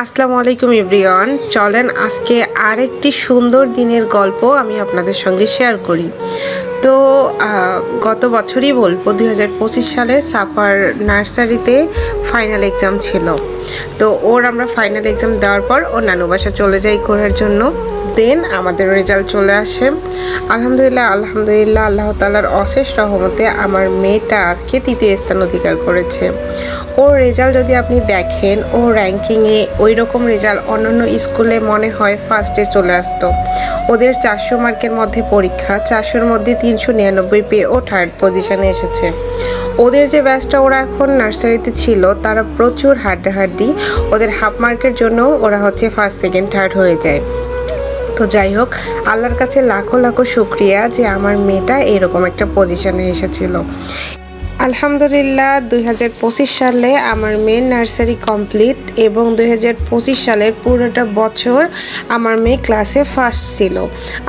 আসসালামু আলাইকুম ইব্রিয়ন চলেন আজকে আরেকটি সুন্দর দিনের গল্প আমি আপনাদের সঙ্গে শেয়ার করি। তো গত বছরই বলব দু হাজার পঁচিশ সালে সাফার নার্সারিতে ফাইনাল এক্সাম ছিল। তো ওর আমরা ফাইনাল এক্সাম দেওয়ার পর ও নানু বাসা চলে যাই ঘোরার জন্য। দেন আমাদের রেজাল্ট চলে আসে। আলহামদুলিল্লাহ আলহামদুলিল্লাহ, আল্লাহ তালার অশেষ রহমতে আমার মেয়েটা আজকে তৃতীয় স্থান অধিকার করেছে। ওর রেজাল্ট যদি আপনি দেখেন, ও র্যাঙ্কিংয়ে ওই রকম রেজাল্ট অন্যান্য স্কুলে মনে হয় ফার্স্টে চলে আসতো। ওদের চারশো মার্কের মধ্যে পরীক্ষা, চারশোর মধ্যে তিনশো নিরানব্বই পেয়ে ও থার্ড পজিশানে এসেছে। ওদের যে ব্যাচটা ওরা এখন নার্সারিতে ছিল, তারা প্রচুর হাড্ডাহাড্ডি। ওদের হাফ মার্কের জন্য ওরা হচ্ছে ফার্স্ট সেকেন্ড থার্ড হয়ে যায়। তো যাই হোক, আল্লাহর কাছে লাখো লাখো শুক্রিয়া যে আমার মেয়েটা এরকম একটা পজিশনে এসেছিল। আলহামদুলিল্লাহ, দুই হাজার পঁচিশ সালে আমার মেয়ের নার্সারি কমপ্লিট এবং দুই হাজার পঁচিশ সালের পুরোটা বছর আমার মেয়ে ক্লাসে ফার্স্ট ছিল।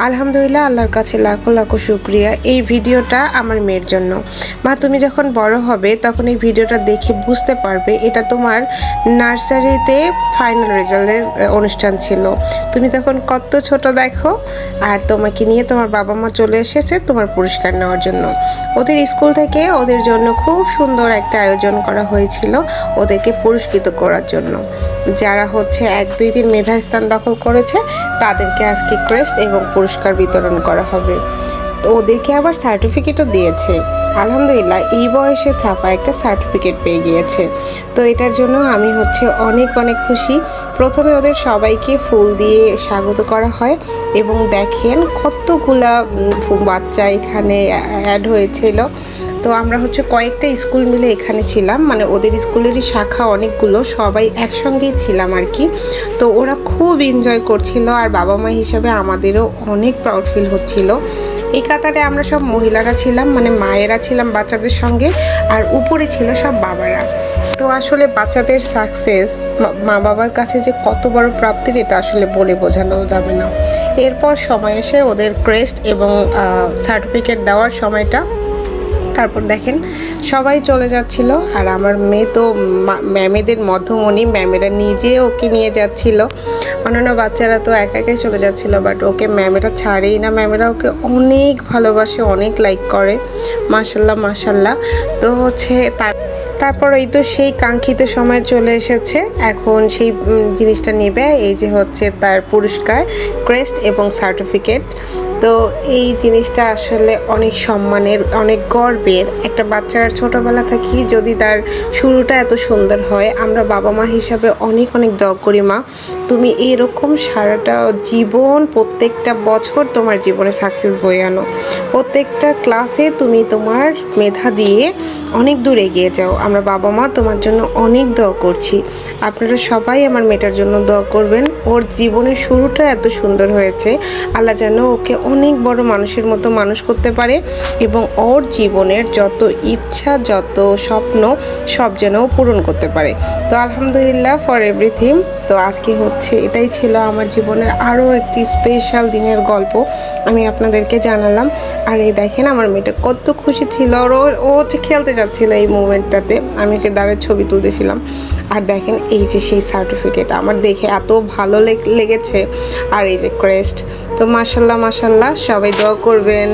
আলহামদুলিল্লাহ, আল্লাহর কাছে লাখো লাখো শুক্রিয়া এই ভিডিওটা আমার মেয়ের জন্য। মা, তুমি যখন বড় হবে, তখন এই ভিডিওটা দেখে বুঝতে পারবে এটা তোমার নার্সারিতে ফাইনাল রেজাল্টের অনুষ্ঠান ছিল। তুমি তখন কত ছোট দেখো, আর তোমাকে নিয়ে তোমার বাবা মা চলে এসেছে তোমার পুরস্কার নেওয়ার জন্য। ওদের স্কুল থেকে ওদের জন্য খুব সুন্দর একটা আয়োজন করা হয়েছিল ওদেরকে পুরস্কৃত করার জন্য। যারা হচ্ছে এক দুই দিন মেধা স্থান দখল করেছে, তাদেরকে আজকে ক্রেস্ট এবং পুরস্কার বিতরণ করা হবে। তো ওদেরকে আবার সার্টিফিকেটও দিয়েছে। আলহামদুলিল্লাহ, এই বয়সে ছাপা একটা সার্টিফিকেট পেয়ে গিয়েছে। তো এটার জন্য আমি হচ্ছে অনেক অনেক খুশি। প্রথমে ওদের সবাইকে ফুল দিয়ে স্বাগত করা হয় এবং দেখেন কতগুলা বাচ্চা এখানে অ্যাড হয়েছিল। তো আমরা হচ্ছে কয়েকটা স্কুল মিলে এখানে ছিলাম। মানে ওদের স্কুলেরই শাখা অনেকগুলো, সবাই একসঙ্গেই ছিলাম আর কি। তো ওরা খুব এনজয় করছিল আর বাবা মা হিসাবে আমাদেরও অনেক প্রাউড ফিল হচ্ছিল। এই কাতারে আমরা সব মহিলারা ছিলাম মানে মায়েরা ছিলাম বাচ্চাদের সঙ্গে আর উপরে ছিল সব বাবারা। তো আসলে বাচ্চাদের সাকসেস মা বাবার কাছে যে কত বড় প্রাপ্তির এটা আসলে বলে বোঝানো যাবে না। এরপর সময় এসে ওদের ক্রেস্ট এবং সার্টিফিকেট দেওয়ার সময়টা তারপর দেখেন, সবাই চলে যাচ্ছিল আর আমার মেয়ে তো ম্যামেদের মধ্যমণি, ম্যামেরা নিজে ওকে নিয়ে যাচ্ছিল। অন্যান্য বাচ্চারা তো একা একাই চলে যাচ্ছিল বাট ওকে ম্যামেরা ছাড়েই না। ম্যামেরা ওকে অনেক ভালোবাসে, অনেক লাইক করে। মাসাল্লাহ মাসাল্লাহ তো হচ্ছে তার, তারপর এই তো সেই কাঙ্ক্ষিত সময় চলে এসেছে। এখন সেই জিনিসটা নেবে। এই যে হচ্ছে তার পুরস্কার, ক্রেস্ট এবং সার্টিফিকেট। তো এই জিনিসটা আসলে অনেক সম্মানের, অনেক গর্বের। একটা বাচ্চার ছোটবেলা থেকেই যদি তার শুরুটা এত সুন্দর হয়, আমরা বাবা মা হিসাবে অনেক অনেক দোয়া করি, মা। তুমি এরকম সারাটা জীবন, প্রত্যেকটা বছর তোমার জীবনে সাকসেস বয়ে আনো। প্রত্যেকটা ক্লাসে তুমি তোমার মেধা দিয়ে অনেক দূর এগিয়ে যাও। আমরা বাবা মা তোমার জন্য অনেক দোয়া করছি। আপনারা সবাই আমার মেয়েটার জন্য দোয়া করবেন। ওর জীবনের শুরুটা এত সুন্দর হয়েছে। আল্লাহ যেন ওকে অনেক বড় মানুষের মতো মানুষ করতে পারে এবং ওর জীবনের যত ইচ্ছা, যত স্বপ্ন, সব যেন পূরণ করতে পারে। তো আলহামদুলিল্লাহ ফর এভরিথিং তো আজকে হচ্ছে এটাই ছিল আমার জীবনের আরও একটি স্পেশাল দিনের গল্প। আমি আপনাদেরকে জানালাম। আর এই দেখেন, আমার মেয়েটা কত খুশি ছিল। আর ও হচ্ছে খেলতে যাচ্ছিল এই মুমেন্টটাতে আমি ওকে দাঁড়িয়ে ছবি তুলতেছিলাম। আর দেখেন, এই যে সেই সার্টিফিকেট আমার দেখে এত ভালো লেগ- লেগেছে। আর এই যে ক্রেস্ট তো মাসাল্লাহ মাসাল্লাহ সবাই দোয়া করবেন।